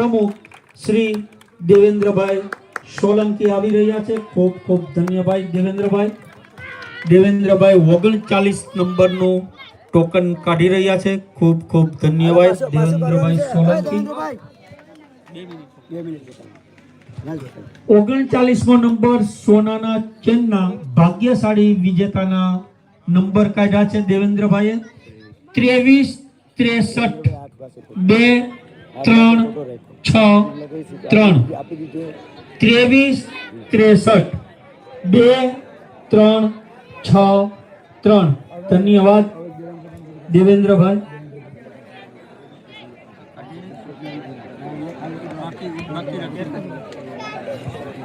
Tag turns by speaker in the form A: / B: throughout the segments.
A: પ્રમુખ શ્રી દેવેન્દ્રભાઈ સોલંકી આવી રહ્યા છે. ખૂબ ખૂબ ધન્યભાઈ દેવેન્દ્રભાઈ. દેવેન્દ્રભાઈ ઓગણચાલીસ નંબરનું ટોકન કાઢી રહ્યા છે. ખૂબ ખૂબ ધન્યવાદ દેવેન્દ્રભાઈ સોલંકી. ઓગણચાલીસમો નંબર સોનાના ચેનના ભાગ્યશાળી વિજેતાના નંબર કાઢ્યા છે દેવેન્દ્રભાઈએ. ત્રેવીસ ત્રેસઠ બે ત્રણ, છ, ત્રણ. ત્રેવીસ, ત્રેસઠ. બે, ત્રણ, છ, ત્રણ. ધન્યવાદ. દેવેન્દ્રભાઈ.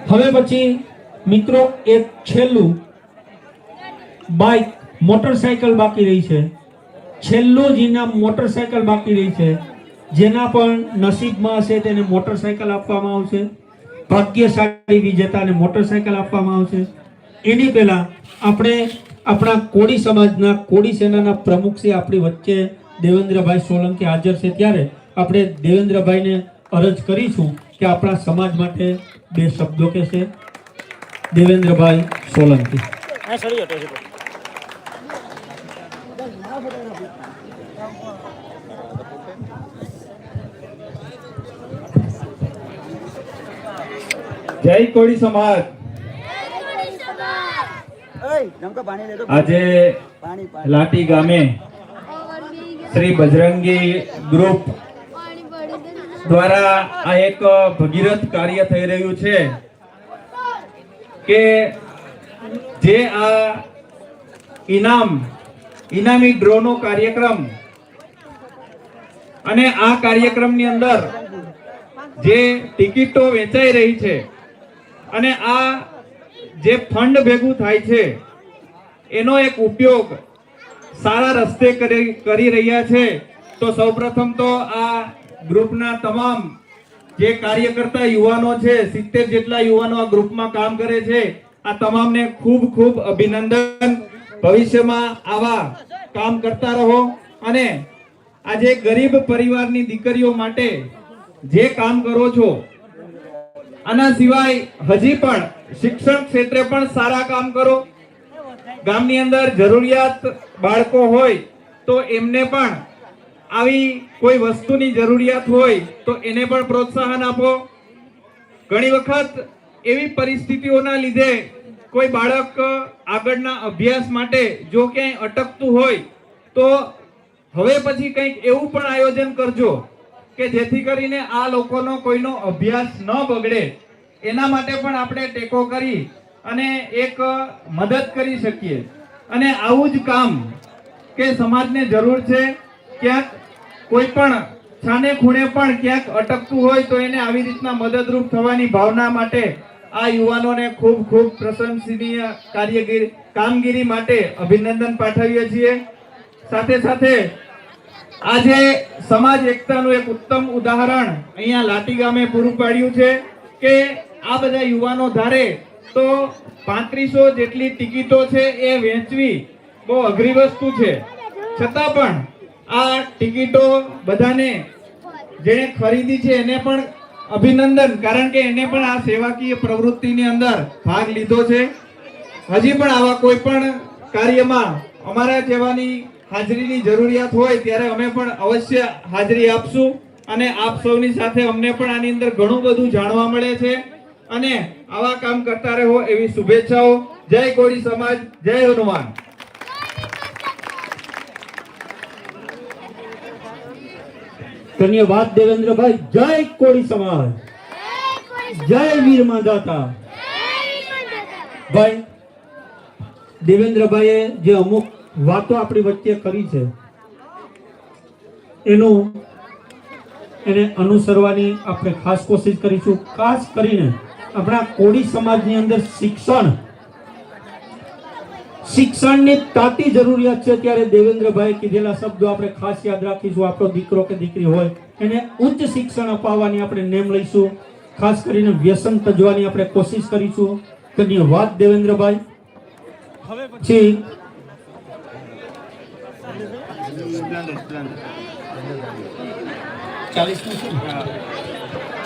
A: હવે પછી, મિત્રો, એક છેલ્લું બાઇક મોટરસાયકલ બાકી રહી છે. છેલ્લું જ મોટરસાયકલ બાકી રહી છે. જેના પણ નસીબમાં હશે તેને મોટરસાયકલ આપવામાં આવશે. ભાગ્યશાળી વિજેતાને મોટરસાયકલ આપવામાં આવશે. એની પહેલા આપણે આપણા કોળી સમાજના કોળી સેનાના પ્રમુખ છે આપણી વચ્ચે દેવેન્દ્રભાઈ સોલંકી હાજર છે ત્યારે આપણે દેવેન્દ્રભાઈને અરજ કરીશું કે આપણા સમાજ માટે બે શબ્દો કહેશે. દેવેન્દ્રભાઈ સોલંકી.
B: જય કોળી સમાજ. આજે લાટી ગામે શ્રી બજરંગી ગ્રુપ દ્વારા આ એક ભગીરથ કાર્ય થઈ રહ્યું છે કે જે આ ઇનામ ઇનામી ડ્રોનો કાર્યક્રમ અને આ કાર્યક્રમની અંદર જે ટિકિટો વેચાઈ રહી છે અને આ જે ફંડ ભેગું થાય છે, એનો એક ઉપયોગ સારા રસ્તે કરી રહ્યા છે. તો સૌપ્રથમ તો આ ગ્રુપના તમામ જે કાર્યકર્તા યુવાનો છે, સિત્તેર જેટલા યુવાનો આ ગ્રુપમાં કામ કરે છે, આ તમામને ખૂબ ખૂબ અભિનંદન. ભવિષ્યમાં આવા કામ કરતા રહો અને આજે ગરીબ પરિવારની દીકરીઓ માટે જે કામ કરો છો આના સિવાય હજી પણ શિક્ષણ ક્ષેત્રે પણ સારા કામ કરો. ગામની અંદર જરૂરિયાત બાળકો હોય તો એમને પણ આવી કોઈ વસ્તુની જરૂરિયાત હોય તો એને પણ પ્રોત્સાહન આપો. ઘણી વખત એવી પરિસ્થિતિઓના લીધે કોઈ બાળક આગળના અભ્યાસ માટે જો ક્યાંય અટકતું હોય તો હવે પછી કંઈક એવું પણ આયોજન કરજો. કે જેથી કરીને આ લોકોનો કોઈનો અભ્યાસ ન બગડે. એના માટે પણ આપણે ટેકો કરી અને એક મદદ કરી શકીએ. અને આવું જ કામ કે સમાજને જરૂર છે, ક્યાંક કોઈ પણ છાને ખૂણે પણ ક્યાંક અટકતું હોય તો એને આવી રીતના મદદરૂપ થવાની ભાવના માટે આ યુવાનોને ખૂબ ખૂબ પ્રશંસનીય કાર્યગીરી કામગીરી માટે અભિનંદન પાઠવીએ છીએ. સાથે સાથે આજે સમાજ એકતાનું એક ઉત્તમ ઉદાહરણ અહીંયા લાટી ગામે પૂરું પાડ્યું છે કે આ બધા યુવાનો ધારે તો પાંત્રીસો જેટલી ટિકિટો છે એ વેચવી બહુ અઘરી વસ્તુ છે. છતાં પણ આ ટિકિટો બધાને જેણે ખરીદી છે એને પણ અભિનંદન, કારણ કે એને પણ આ સેવાકીય પ્રવૃત્તિની અંદર ભાગ લીધો છે. હજી પણ આવા કોઈ પણ કાર્યમાં અમારા જેવાની હાજરીની જરૂરિયાત હોય ત્યારે અમે પણ અવશ્ય હાજરી આપશું અને આપ સૌની સાથે અમને પણ આની અંદર ઘણું બધું જાણવા મળે છે. અને આવા કામ કરતા રહો એવી શુભેચ્છાઓ. જય કોળી સમાજ જય હનુમાન.
A: ધન્યવાદ દેવેન્દ્રભાઈ જય કોળી સમાજ. જય વીર માધાતા ભાઈ દેવેન્દ્રભાઈએ જે અમુક વાતો આપણી વચ્ચે કરી છે. એનું એને અનુસરવાની આપણે ખાસ કોશિશ કરીશું. ખાસ કરીને આપણા કોળી સમાજની અંદર શિક્ષણ. શિક્ષણની તાતી જરૂરિયાત છે ત્યારે દેવેન્દ્રભાઈ કીધેલા શબ્દો આપણે ખાસ યાદ રાખીશું. આપણો દીકરો કે દીકરી હોય એને ઉચ્ચ શિક્ષણ અપાવવાની આપણે નેમ લઈશું. ખાસ કરીને વ્યસન તજવાની આપણે કોશિશ કરીશું. ધન્યવાદ દેવેન્દ્રભાઈ. હવે પછી ચાલીસ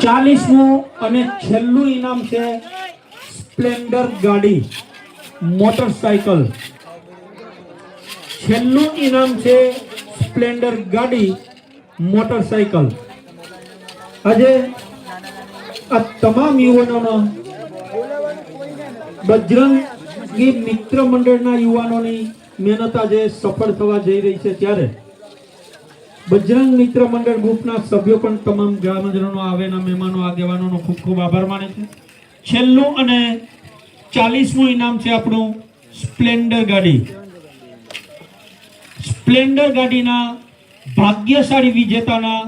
A: ચાલીસમું અને છેલ્લું ઇનામ છે સ્પ્લેન્ડર ગાડી મોટરસાયકલ. છેલ્લું ઇનામ છે સ્પ્લેન્ડર ગાડી મોટરસાયકલ. આજે આ તમામ યુવાનોનો બજરંગી મિત્ર મંડળના યુવાનોની મહેનત આજે સફળ થવા જઈ રહી છે. ત્યારે બજરંગ મિત્ર મંડળ ગ્રુપના સભ્યો પણ તમામ ગ્રામજનોનો આવેના મહેમાનો, આગેવાનોનો ખૂબ ખૂબ આભાર માને છે. છેલ્લું અને ચાલીસમું ઇનામ છે આપણું સ્પ્લેન્ડર ગાડી. સ્પ્લેન્ડર ગાડીના ભાગ્યશાળી વિજેતાના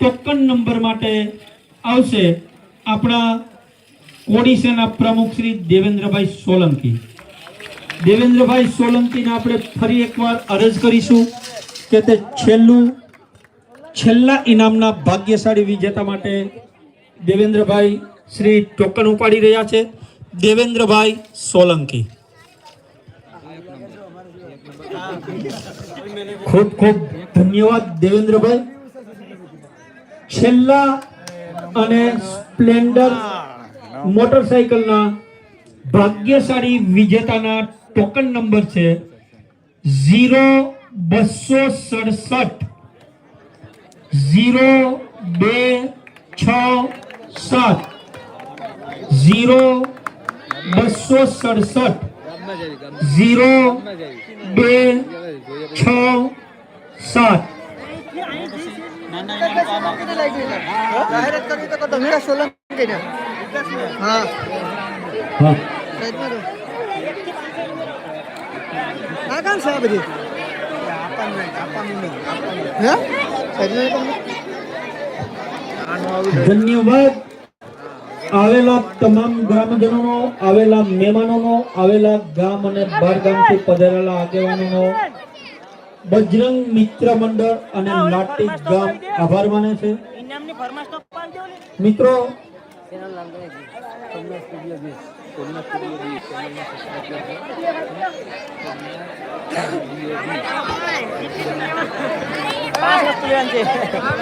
A: ટોકન નંબર માટે આવશે આપણા ઓડિશાના પ્રમુખ શ્રી દેવેન્દ્રભાઈ સોલંકી. દેવેન્દ્રભાઈ સોલંકીને આપણે ફરી એકવાર અરજ કરીશું કે તે છેલ્લું છેલ્લા ઇનામના ભાગ્યશાળી વિજેતા માટે દેવેન્દ્રભાઈ શ્રી ટોકન ઉપાડી રહ્યા છે. દેવેન્દ્રભાઈ સોલંકી. ખૂબ ખૂબ ધન્યવાદ દેવેન્દ્રભાઈ. છેલ્લા અને સ્પ્લેન્ડર મોટરસાયકલના ભાગ્યશાળી વિજેતાના ટોકન નંબર છે ઝીરો બસો સડસઠ. ઝીરો બે છ સાત. ઝીરો બસો સડસઠ. ઝીરો બે છ સાત.
C: હા.
A: હા.
C: સાઈડમાં
A: ધન્યવાદ. આવેલા તમામ ગ્રામજનોનો, આવેલા મહેમાનોનો, આવેલા ગામ અને બાર ગામથી પધારેલા આગેવાનોનો બજરંગ મિત્ર મંડળ અને લાટી ગામ આભાર માને છે. મિત્રો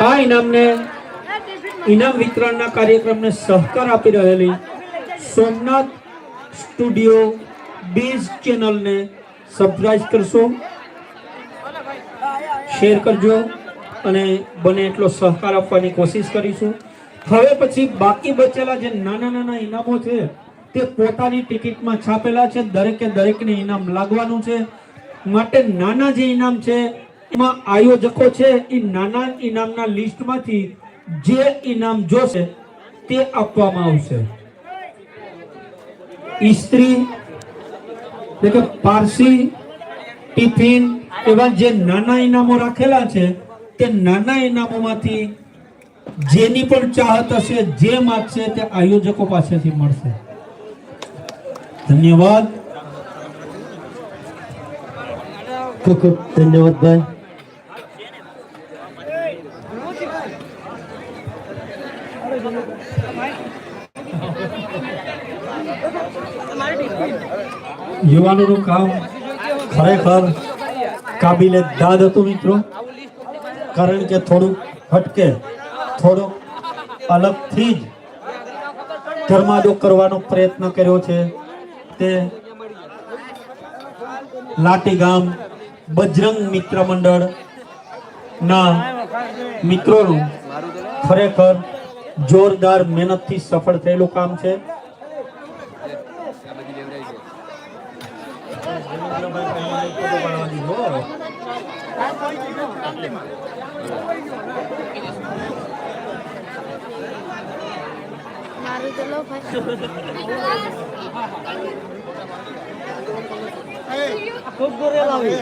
A: આ ઇનામને ઇનામ વિતરણના કાર્યક્રમને સહકાર આપી રહેલી સોમનાથ સ્ટુડિયો બીજ ચેનલને સબસ્ક્રાઈબ કરશો. શેર કરજો અને બને એટલો સહકાર આપવાની કોશિશ કરીશું. હવે પછી બાકી બચેલા જે નાના નાના ઇનામો છે, તે પોતાની ટિકિટમાં છાપેલા છે. દરેકે દરેકને ઇનામ લાગવાનું છે. માટે નાના જે ઇનામ છે, એમાં આયોજકો છે, એ નાના ઇનામના લિસ્ટમાંથી જે ઇનામ જોશે, તે આપવામાં આવશે. ઇસ્ત્રી એટલે પારસી, ટિફિન, એવા જે નાના ઇનામો રાખેલા છે, તે નાના ઇનામોમાંથી જેની પણ ચાહત હશે, જે માગશે, તે આયોજકો પાસેથી મળશે. ધન્યવાદ. ખૂબ ખૂબ ધન્યવાદ ભાઈ. યુવાનોનું કામ ખરેખર કાબિલે દાદ હતું મિત્રો. કારણ કે થોડુંક હટકે થોડુંક અલગથી જ ધર્માદો કરવાનો પ્રયત્ન કર્યો છે. તે લાટી ગામ બજરંગ મિત્ર મંડળ ના મિત્રોનું ખરેખર જોરદાર મહેનતથી સફળ થયેલું કામ છે.
D: મારું તો ભાઈ.
C: ખૂબ દોરેલ આવી